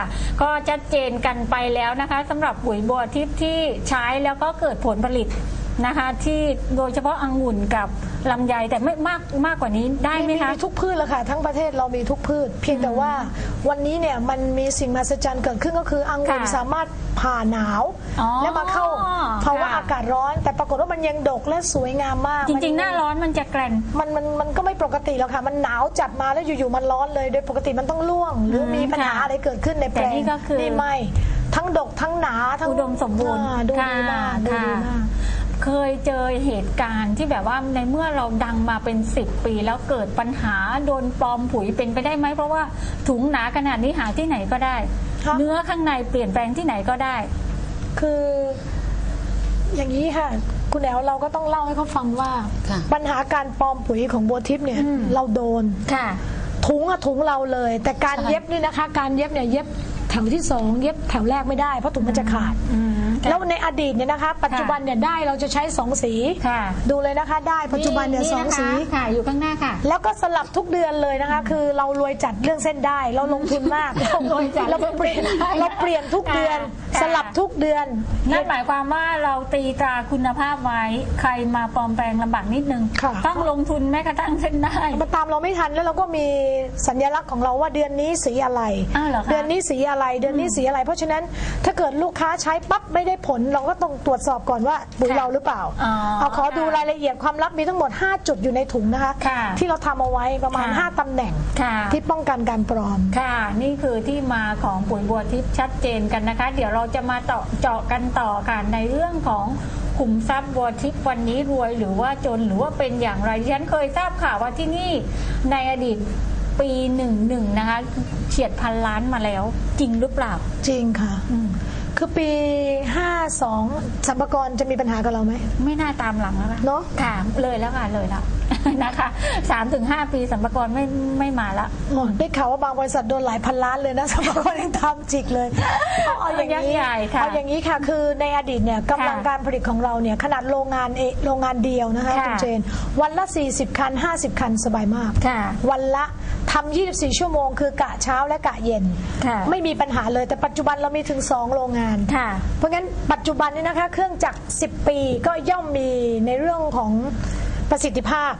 ค่ะ ก็ชัดเจนกันไปแล้วนะคะสำหรับปุ๋ยบัวทิพย์ที่ใช้แล้วก็เกิดผลผลิตนะคะ ที่โดยเฉพาะองุ่นกับ ลำไยแต่ไม่มากมากกว่านี้ได้ไหมมีคะมีทุกพืชแล้วค่ะ ทั้งประเทศเรามีทุกพืช เพียงแต่ว่าวันนี้เนี่ยมันมีสิ่งมหัศจรรย์เกิดขึ้นก็คืออังุ่นค่ะสามารถผ่าหนาว อ๋อแล้วมาเข้าภาวะค่ะ อากาศร้อน แต่ปรากฏว่ามันยังดกและสวยงามมากจมัริง ๆ หน้าร้อนมันจะแกร่น มันมันมันก็ไม่ปกติแล้วค่ะ มันหนาวจัดมาแล้วอยู่ๆมันร้อนเลย โดยปกติมันต้องร่วง หรืออมมีปัญหาค่ะอะไรเกิดขึ้นในแปลแต่งนี่ก็คือนี่ไม่ทั้งดกทั้งหนาทั้งอุดมสมบูรณ์อ่าดูดีมากดูค่ะดีมาก เคยเจอเหตุการณ์ที่แบบว่าในเมื่อเราดังมาเป็น 10 ปีแล้วเกิดปัญหาโดนปลอมปุ๋ยเป็นไปได้ไหมเพราะว่าถุงหนาขนาดนี้หาที่ไหนก็ได้ ครับ เนื้อข้างในเปลี่ยนแปลงที่ไหนก็ได้ คือ อย่างนี้ค่ะ คุณแอลเราก็ต้องเล่าให้เขาฟังว่า ค่ะ ปัญหาการปลอมปุ๋ยของบัวทิพย์เนี่ย อืม เราโดน ค่ะ ถุงอะถุงเราเลย แต่การใช่ เย็บนี่นะคะ การเย็บเนี่ยเย็บแถวที่สองเย็บแถวแรกไม่ได้เพราะถุงมันจะขาด อืมค่ะ แล้วในอดีตเนี่ยนะคะ ปัจจุบันเนี่ยได้เราจะใช้สองสี ค่ะ ดูเลยนะคะ ได้ปัจจุบันเนี่ยสองะคะสีค่ะ อยู่ข้างหน้าค่ะ แล้วก็สลับทุกเดือนเลยนะคะ คือเรารวยจัดเรื่องเส้นได้ เราลงทุนมากเรารวยจัดเราเปลี่ยนเราเปลี่ยนทุกเดือน ค่ะ สลับทุกเดือน นั่นหมายความว่าเราตีตราคุณภาพไว้ ใครมาปลอมแปลงลำบากนิดนึง ค่ะ ต้องลงทุนแม้กระทั่งเส้นได้ มันตามเราไม่ทันแล้วเราก็มีสัญลักษณ์ของเราว่าเดือนนี้สีอะไร อ้าวเหรอคะ เดือนนี้สีอะไร เดือนนี้สีอะไร เพราะฉะนั้นถ้าเกิดลูกค้าใช้ปั๊บไม่ได้ผลเราก็ต้องตรวจสอบก่อนว่าปุ๋ยเราหรือเปล่าอ๋อเอาขอดูรายละเอียดความลับมีทั้งหมด 5 จุดอยู่ในถุงนะคะค่ะที่เราทำเอาไว้ประมาณค่ะ5ตำแหน่งค่ะที่ป้องกันการปลอมค่ะ นี่คือที่มาของปุ๋ยบัวทิพย์ชัดเจนกันนะคะ เดี๋ยวเราจะมาเจาะเจาะกันต่อค่ะในเรื่องของขุมทรัพย์บัวทิพย์วันนี้รวยหรือว่าจนหรือว่าเป็นอย่างไรดิฉันเคยทราบข่าวว่าที่นี่ในอดีตปีหนึ่งหนึ่งนะคะเฉียดพันล้านมาแล้ว จริงหรือเปล่า จริงค่ะอืม คือปี 52สัมภากรจะมีปัญหากับเราไหม ไม่น่าตามหลังแล้วล่ะเนอะ ค่ะ เลยแล้วค่ะ เลยแล้ว นะคะสามถึงห้าปีสัมภากระไม่ไม่มาละโอ้ได้ข่าวว่าบางบริษัทโดนหลายพันล้านเลยนะสมภากรยังทำจิกเลยเอาเอาอย่างยักษ์นี้ใหญ่ค่ะเอาอย่างนี้ค่ะ คือในอดีตเนี่ยกำลังการผลิตของเราเนี่ยขนาดโรงงานเอโรงงานเดียวนะคะค่ะคุณเจน วันละ 40 คัน 50 คันสบายมากค่ะวันละทำ24 ชั่วโมง คือกะเช้าและกะเย็นค่ะไม่มีปัญหาเลยแต่ปัจจุบันเรามีถึง 2 โรงงานค่ะเพราะงั้นปัจจุบันนี้นะคะ เครื่องจักร 10 ปีก็ย่อมมีในเรื่องของ ประสิทธิภาพ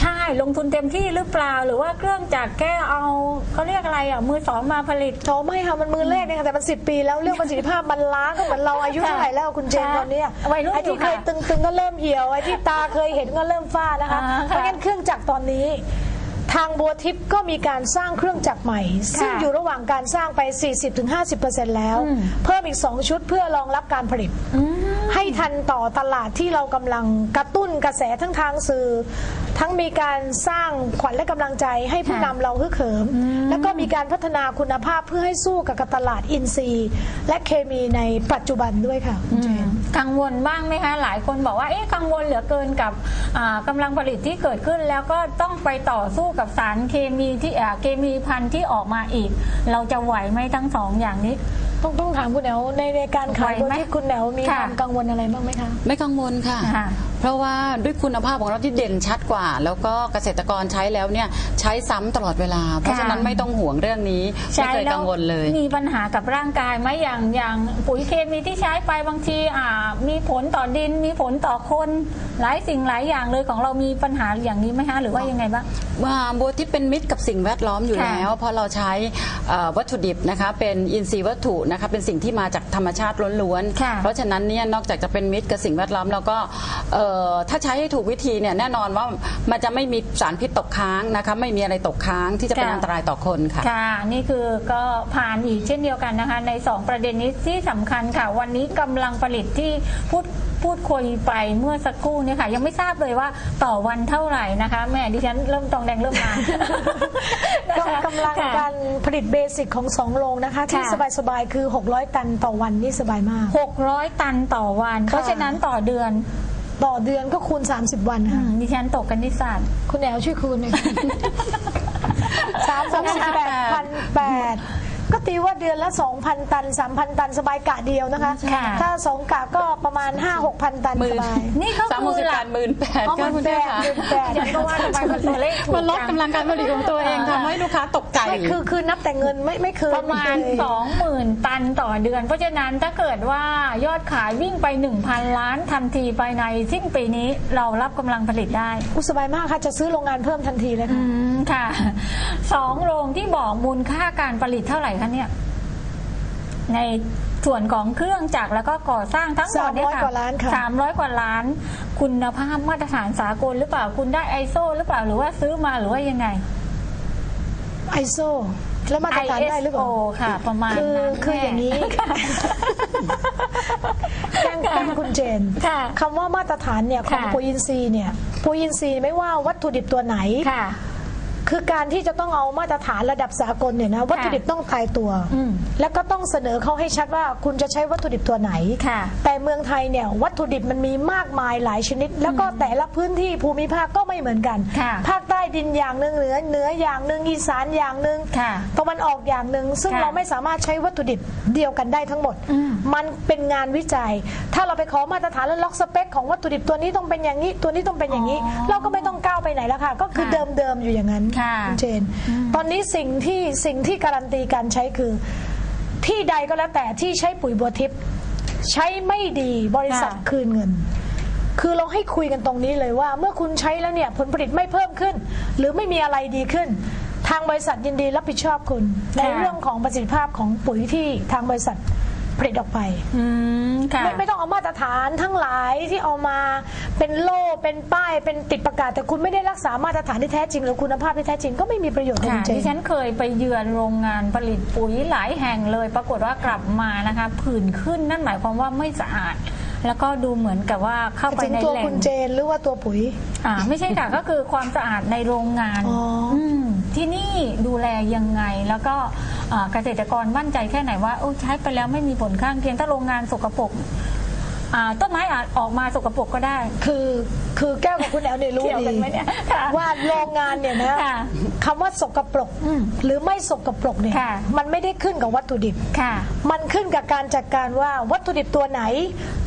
ใช่ลงทุนเต็มที่หรือเปล่าหรือว่าเครื่องจักรแค่เอาเขาเรียกอะไรอะมือสองมาผลิตโอ้ไม่ค่ะมันมือเลขเนี่ยค่ะแต่มันสิปีแล้วเรื่องประสิทธิภาพมันล้าก็เหมือนเราอายุเท่าไหร่แล้วคุณเจนค่ะตอนเนี้ยวัยรุ่นไอ้ที่อยู่เคค่ะยตึงๆก็เริ่มเหี่ยวไอ้ที่ตาเคยเห็นก็เริ่มฝ้านะคะอ่าเพราะงั้นเครื่องจักรตอนนี้ ทางบัวทิพย์ก็มีการสร้างเครื่องจักรใหม่ ซึ่งอยู่ระหว่างการสร้างไป 40-50%แล้ว อืม เพิ่มอีก 2 ชุดเพื่อรองรับการผลิต ให้ทันต่อตลาดที่เรากำลังกระตุ้นกระแสทั้งทางสื่อ ทั้งมีการสร้างขวัญและกำลังใจให้ผู้ค่ะนำเราฮึกเหิม แล้วก็มีการพัฒนาคุณภาพเพื่อให้สู้กับตลาดอินทรีย์ และเคมีในปัจจุบันด้วยค่ะคุณเจน กังวลบ้างไหมคะหลายคนบอกว่าเอ๊ะกังวลเหลือเกินกับอ่ากำลังผลิตที่เกิดขึ้น แล้วก็ต้องไปต่อสู้กับสารเคมีที่อ่าเคมีพันธุ์ที่ออกมาอีก เราจะไหวไหมทั้งสองอย่างนี้ ต้องต้องถามคุณแหนวในในการขายไหวบัวไหมที่คุณแหนวมีค่ะความกังวลอะไรบ้างไหมคะ ไม่กังวลค่ะ ค่ะเพราะว่าด้วยคุณภาพของเราที่เด่นชัดกว่า แล้วก็เกษตรกรใช้แล้วเนี่ยใช้ซ้ำตลอดเวลา เพราะฉะนั้นไม่ต้องห่วงเรื่องนี้ไม่เคยกังวลเลย มีปัญหากับร่างกายไหมอย่างอย่างปุ๋ยเคมีที่ใช้ไปบางทีอ่า มีผลต่อดินมีผลต่อคนหลายสิ่งหลายอย่างเลยของเรามีปัญหาอย่างนี้ไหมคะหรือว่ายังไงบ้าง ว่าบัวที่เป็นมิตรกับสิ่งแวดล้อมอยู่ค่ะแล้ว เพราะเราใช้เอ่อวัตถุดิบนะคะเป็นอินทรีย์วัตถุนะคะเป็นสิ่งที่มาจากธรรมชาติล้วนค่ะ ๆ เพราะฉะนั้นเนี่ยนอกจากจะเป็นมิตรกับสิ่งแวดล้อมแล้วก็เอ่อถ้าใช้ให้ถูกวิธีเนี่ยแน่นอนว่ามันจะไม่มีสารพิษตกค้างนะคะไม่มีอะไรตกค้างที่จะเป็นค่ะ อันตรายต่อคนค่ะ ค่ะนี่คือก็ผ่านอีกเช่นเดียวกันนะคะ ใน 2 ประเด็นนี้ที่สำคัญค่ะ วันนี้กำลังผลิตที่พูดพูดคุยไปเมื่อสักครู่เนี่ยค่ะ ยังไม่ทราบเลยว่าต่อวันเท่าไหร่นะคะแม่ดิฉันเริ่มตองแดงเริ่มมาก็กำลังค่ะการผลิตเบสิกของสองโรงนะคะ ที่ค่ะสบายๆคือ600 ตันต่อวันนี่สบายมาก 600 ตันต่อวันค่ะเพราะฉะนั้นต่อเดือน ต่อเดือนก็คูณ 30 วันอืค่ะมดิฉันตกกันนิสสัตคุณแอลช่วยคูณหน่อยสามสามสิบแปดพันแปดก็ ตีว่าเดือนละ 2,000 ตัน 3,000 ตันสบายกะเดียวนะคะ ค่ะ ถ้าสองกะก็ประมาณ 5-6,000 ตันหมื่สนบาย นี่ก็สามหคืมื่นอสิบหลัแปกดหมื่นแปดอ๋อก็คุณเจ้าค่ะหมื่นแปดฉันก็ว่าทำไมมันตัวเลขถูกมันลดจัง กำลังการผลิตของตัวเองทำให้ลูกค้าตกใจ ไม่คือคือนับแต่เงินไม่ไม่เคยประมาณไเคย20,000 ตันต่อเดือน เพราะฉะนั้นถ้าเกิดว่ายอดขายวิ่งไป 1,000 ล้านทันทีภายในสิ้นปีนี้เรารับกำลังผลิตได้ อุยสบายมากค่ะจะซื้อโรงงานเพิ่มทันทีเลยอืค่ะมค่ะ สองโรงที่บอกมูลค่าการผลิตเท่าไหร่คะเนี่ย ในส่วนของเครื่องจักรแล้วก็ก่อสร้างทั้งหมดเนี่ย300กว่าล้านค่ะ สามร้อยกว่าล้าน คุณภาพมาตรฐานสากลหรือเปล่าคุณได้ไอโซหรือเปล่าหรือว่าซื้อมาหรือว่ายังไง ไอโซแล้วมาตรฐานได้หรือเปล่า ISO ค่ะ ประมาณคือนั้นคืออย่างนี้ แจ้งแจ้งคุณเจนค่ะคำว่ามาตรฐานเนี่ยของค่ะปุ๋ยอินทรีย์เนี่ยปุ๋ยอินทรีย์ไม่ว่าวัตถุดิบตัวไหน ค่ะ คือการที่จะต้องเอามาตรฐานระดับสากลเนี่ยนะวัตถุดิบต้องตายตัวอืมแล้วก็ต้องเสนอเขาให้ชัดว่าคุณจะใช้วัตถุดิบตัวไหนค่ะแต่เมืองไทยเนี่ยวัตถุดิบมันมีมากมายหลายชนิด แล้วก็แต่ละพื้นที่ภูมิภาคก็ไม่เหมือนกันค่ะภาคใต้ดินอย่างหนึ่งเหนือเหนืออย่างหนึ่งอีสานอย่างหนึ่งค่ะตะวันออกอย่างหนึ่งซึ่งค่ะเราไม่สามารถใช้วัตถุดิบเดียวกันได้ทั้งหมดอืมมันเป็นงานวิจัย ถ้าเราไปขอมาตรฐานแล้วล็อกสเปคของวัตถุดิบตัวนี้ต้องเป็นอย่างนี้ ตัวนี้ต้องเป็นอย่างนี้อ๋อเราก็ไม่ต้องก้าวไปไหนแล้วค่ะ ก็คือค่ะเดิมๆอยู่อย่างนั้นค่ะณเจน ตอนนี้สิ่งที่สิ่งที่การันตีการใช้คือ ที่ใดก็แล้วแต่ที่ใช้ปุ๋ยบัวทิพย์ใช้ไม่ดีบริษัทค่ะคืนเงิน คือเราให้คุยกันตรงนี้เลยว่า เมื่อคุณใช้แล้วเนี่ยผลผลิตไม่เพิ่มขึ้น หรือไม่มีอะไรดีขึ้น ทางบริษัทยินดีรับผิดชอบคุณ ในค่ะเรื่องของประสิทธิภาพของปุ๋ยที่ทางบริษัท ผลิตออกไปอืมค่ะไม่ไม่ต้องเอามาตรฐานทั้งหลายที่เอามาเป็นโล่เป็นป้ายเป็นติดประกาศ แต่คุณไม่ได้รักษามาตรฐานที่แท้จริง หรือคุณภาพที่แท้จริงก็ไม่มีประโยชน์ค่ะณเจดิฉันเคยไปเยือนโรงงานผลิตปุ๋ยหลายแห่งเลย ปรากฏว่ากลับมานะคะ ผื่นขึ้นนั่นหมายความว่าไม่สะอาด แล้วก็ดูเหมือนกับว่าเข้าไปถึงในตัวแหล่คุงณเจนหรือว่าตัวปุ๋ย อ่าไม่ใช่ค่ะ ก็คือความสะอาดในโรงงานอ๋ออื มที่นี่ดูแลยังไงแล้วก็อ่าเกษตรกรมั่นใจแค่ไหนว่าโอ้ใช้ไปแล้วไม่มีผลข้างเคียงถ้าโรงงานสกปรก อ่าต้นไม้อาจออกมาสกปรกก็ได้ คือคือแก้วกับคุณแอลเนี่ยรู้เกี่ยวดีกันไหมเนี่ยค่ะว่าโรงงานเนี่ยนะค่ะคำว่าสกปรกอืมหรือไม่สกปรกเนี่ยค่ะ มันไม่ได้ขึ้นกับวัตถุดิบ ค่ะ มันขึ้นกับการจัดการว่าวัตถุดิบตัวไหน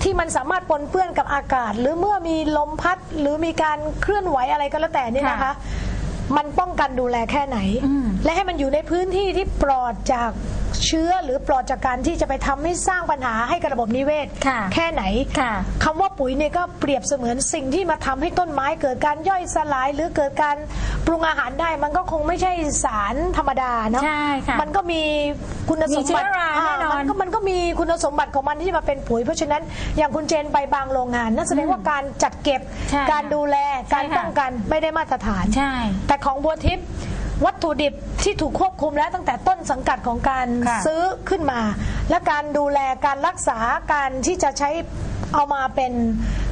ที่มันสามารถปนเปื้อนกับอากาศ หรือเมื่อมีลมพัด หรือมีการเคลื่อนไหวอะไรก็แล้วแต่นี่นะคะ ค่ะมันป้องกันดูแลแค่ไหน อืมและให้มันอยู่ในพื้นที่ที่ปลอดจาก เชื้อหรือปลอดจากการที่จะไปทำให้สร้างปัญหาให้กับระบบนิเวศ ค่ะแค่ไหนค่ะ คำว่าปุ๋ยเนี่ยก็เปรียบเสมือนสิ่งที่มาทำให้ต้นไม้เกิดการย่อยสลาย หรือเกิดการปรุงอาหารได้ มันก็คงไม่ใช่สารธรรมดาเนาะใช่ค่ะมันก็มีคุณสมบัติมีเชื้อราแน่นอนมันก็มันก็มีคุณสมบัติของมันที่จะมาเป็นปุ๋ย เพราะฉะนั้นอย่างคุณเจนไปบางโรงงานนั่นแสดงว่าการจัดเก็บใช่การดูแลใช่การค่ะ ป้องกันไม่ได้มาตรฐาน ใช่ แต่ของบัวทิพย์ วัตถุดิบที่ถูกควบคุมแล้วตั้งแต่ต้นสังกัดของการค่ะซื้อขึ้นมา และการดูแลการรักษาการที่จะใช้เอามาเป็น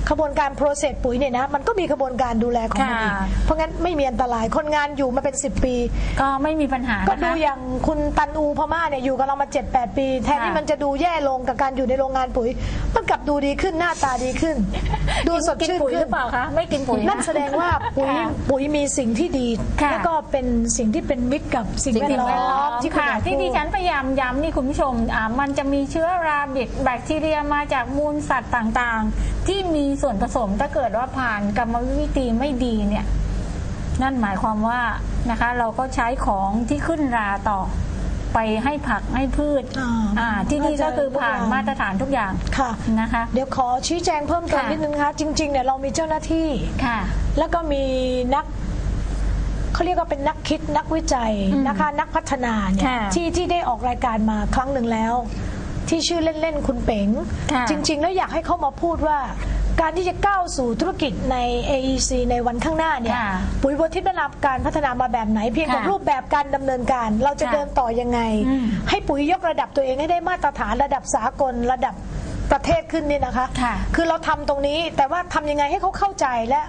ขบวนการโปรเซสปุ๋ยเนี่ยนะมันก็มีขบวนการดูแลของมันค่ะอีกเพราะงั้นไม่มีอันตรายคนงานอยู่มาเป็น 10 ปี ก็ไม่มีปัญหาก็นะดูคะอย่างคุณตันอูพม่าเนี่ยอยู่กับเรามา 7-8 ปี แทนที่ค่ะ มันจะดูแย่ลงกับการอยู่ในโรงงานปุ๋ย มันกลับดูดีขึ้นหน้าตาดีขึ้น ดูสดกินชื่นปุ๋ยหขึ้รืน อเปล่าคะไม่กินปุ๋ยะ นั่นแสดงว่าปุ๋ยค่ะปุ๋ยมีสิ่งที่ดี ค่ะ แล้วก็เป็นสิ่งที่เป็นมิตรกับสิ่งสิ่งแวดแวดล้ล้ออมมที่คุณค่ะ อยากที่พูดิดฉันพยายามย้ำนี่คุณผู้ชมอ่ามันจะมีเชื้อราบิดแบคทีเรียมาจากมูลสัตว์ต่างๆ ที่มีส่วนผสมถ้าเกิดว่าผ่านกรรมวิธีไม่ดีเนี่ย นั่นหมายความว่านะคะ เราก็ใช้ของที่ขึ้นราต่อไปให้ผักให้พืชอ่าอ่าที่นี่ก็คือผ่านมาตรฐานทุกอย่างค่ะ นะคะ เดี๋ยวขอชี้แจงเพิ่มเติมค่ะ นิดนึงนะคะจริงๆเนี่ยเรามีเจ้าหน้าที่ ค่ะ แล้วก็มีนักเขาเรียกว่าเป็นนักคิดนักวิจัยอืมนะคะ นักพัฒนาเนี่ยค่ะที่ที่ได้ออกรายการมาครั้งหนึ่งแล้ว ที่ชื่อเล่นๆคุณเป๋งค่ะจริง ๆ แล้วอยากให้เขามาพูดว่า การที่จะก้าวสู่ธุรกิจใน AEC ในวันข้างหน้าเนี่ยค่ะปุ๋ยบัวทิพย์ได้รับการพัฒนามาแบบไหน เพียงแต่ค่ะรูปแบบการดำเนินการ เราจะค่ะเดินต่อยังไง อืมให้ปุ๋ยยกระดับตัวเองให้ได้มาตรฐานระดับสากลระดับประเทศขึ้นเนี่ยนะคะ ค่ะ คือเราทำตรงนี้แต่ว่าทำยังไงให้เขาเข้าใจและ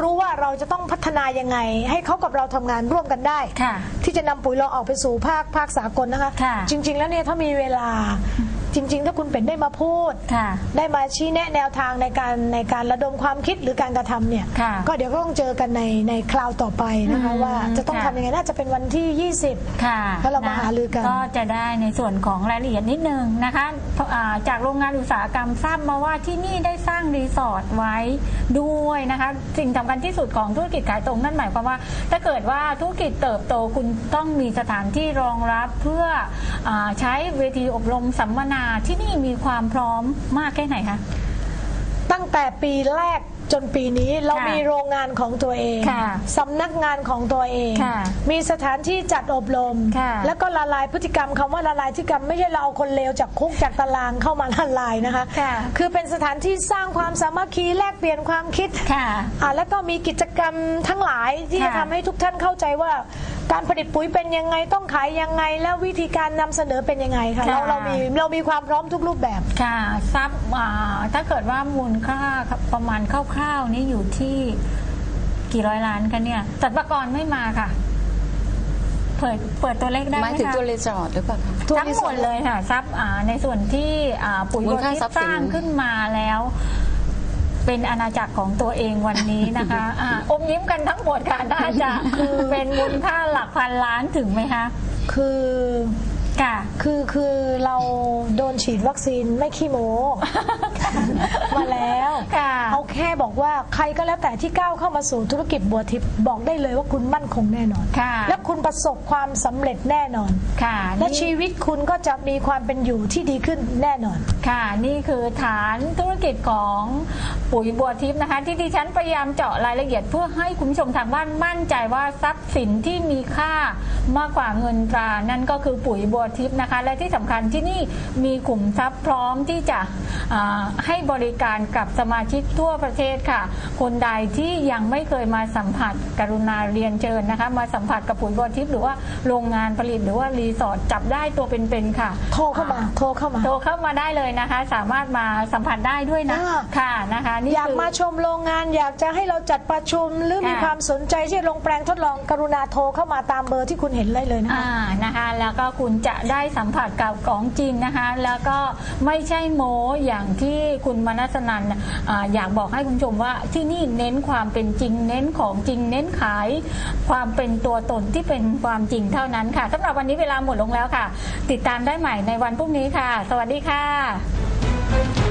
รู้ว่าเราจะต้องพัฒนายังไง ให้เขากับเราทำงานร่วมกันได้ ค่ะที่จะนำปุ๋ยเราออกไปสู่ภาคภาคสากลนะคะ ค่ะจริง ๆ แล้วเนี่ยถ้ามีเวลา จริง ๆ ถ้าคุณเป็นได้มาพูด ค่ะได้มาชี้แนะแนวทางในการในการระดมความคิดหรือการกระทำเนี่ย ค่ะก็เดี๋ยวก็ต้องเจอกันในในคราวต่อไปนะคะอืมว่าจะต้องค่ะทำยังไงน่าจะเป็นวันที่ 20 ค่ะแล้วเรามาหารือกัน ก็จะได้ในส่วนของรายละเอียดนิดนึงนะคะอ่าจากโรงงานอุตสาหกรรมทราบมาว่าที่นี่ได้สร้างรีสอร์ทไว้ด้วยนะคะสิ่งสำคัญที่สุดของธุรกิจขายตรงนั่นหมายความว่า ถ้าเกิดว่าธุรกิจเติบโตคุณต้องมีสถานที่รองรับเพื่ออาใช้เวทีอบรมสัมมนาที่นี่มีความพร้อมมากแค่ไหนคะ ตั้งแต่ปีแรกจนปีนี้เราค่ะมีโรงงานของตัวเองค่ะสำนักงานของตัวเอง ค่ะมีสถานที่จัดอบรม ค่ะแล้วก็ละลายพฤติกรรมคำว่าละลายพฤติกรรมไม่ใช่เราเอาคนเลวจากคุกจากตารางเข้ามาละลายนะคะ ค่ะคือเป็นสถานที่สร้างความสามัคคีแลกเปลี่ยนความคิดค่ะอ่าแล้วก็มีกิจกรรมทั้งหลายที่จะค่ะทำให้ทุกท่านเข้าใจว่า การผลิตปุ๋ยเป็นยังไงต้องขายยังไง แล้ววิธีการนำเสนอเป็นยังไงค่ะค่ะ เราเรามีเรามีความพร้อมทุกรูปแบบ ค่ะทรัพย์อ่าถ้าเกิดว่ามูลค่าประมาณคร่าวๆนี่อยู่ที่กี่ร้อยล้านกันเนี่ยสัตว์ประกรไม่มาค่ะ เปิดเปิดตัวเลขได้หไหมมายถึงคะตัวรีสอร์ทหรือเปล่าคะตัวทั้งรีหสมอร์ดทเลยค่ะทรัพย์อ่าในส่วนที่อ่าปุ๋ยมูบัลวค่าทิพทรัพย์ย์สิสนร้างขึ้นมาแล้ว เป็นอาณาจักรของตัวเองวันนี้นะคะอ่าอมยิ้มกันทั้งหมดค่ะน่าจะเป็นมูลค่าหลักพันล้านถึงไหมคะคือค่ะ คือคือเราโดนฉีดวัคซีนไม่ขี้โมมาแล้วค่ะเอาแค่บอกว่าใครก็แล้วแต่ที่ก้าวเข้ามาสู่ธุรกิจบัวทิพย์บอกได้เลยว่าคุณมั่นคงแน่นอนค่ะและคุณประสบความสำเร็จแน่นอนค่ะและนี่ชีวิตคุณก็จะมีความเป็นอยู่ที่ดีขึ้นแน่นอน ค่ะ นี่คือฐานธุรกิจของ ปุ๋ยบัวทิพย์นะคะ ที่ดิฉันพยายามเจาะรายละเอียดเพื่อให้คุณผู้ชมทางบ้านมั่นใจว่าทรัพย์สินที่มีค่า มากกว่าเงินตรานั่นก็คือปุ๋ยบัวทิพย์นะคะ และที่สำคัญที่นี่มีขุมทรัพย์พร้อมที่จะอ่าให้บริการกับสมาชิกทั่วประเทศค่ะ คนใดที่ยังไม่เคยมาสัมผัสกรุณาเรียนเชิญนะคะ มาสัมผัสกับปุ๋ยบัวทิพย์หรือว่าโรงงานผลิตหรือว่ารีสอร์ทจับได้ตัวเป็นๆค่ะ โทรเข้ามาโทรเข้ามาโทรเข้ามาได้เลยนะคะ สามารถมาสัมผัสได้ด้วยนะอ่าค่ะนะคะนี่อยากคือมาชมโรงงานอยากจะให้เราจัดประชุมหรือมีค่ะความสนใจที่จะลงแปลงทดลองกรุณาโทรเข้ามาตามเบอร์ที่คุณเห็นเลยเลยนะคะ อ่านะคะ แล้วก็คุณจะได้สัมผัสกับของจริงนะคะ แล้วก็ไม่ใช่โมอย่างที่คุณมนัสนันอาอยากบอกให้คุณผู้ชมว่าที่นี่เน้นความเป็นจริง เน้นของจริง เน้นขาย ความเป็นตัวตนที่เป็นความจริงเท่านั้นค่ะสำหรับวันนี้เวลาหมดลงแล้วค่ะ ติดตามได้ใหม่ในวันพรุ่งนี้ค่ะ สวัสดีค่ะ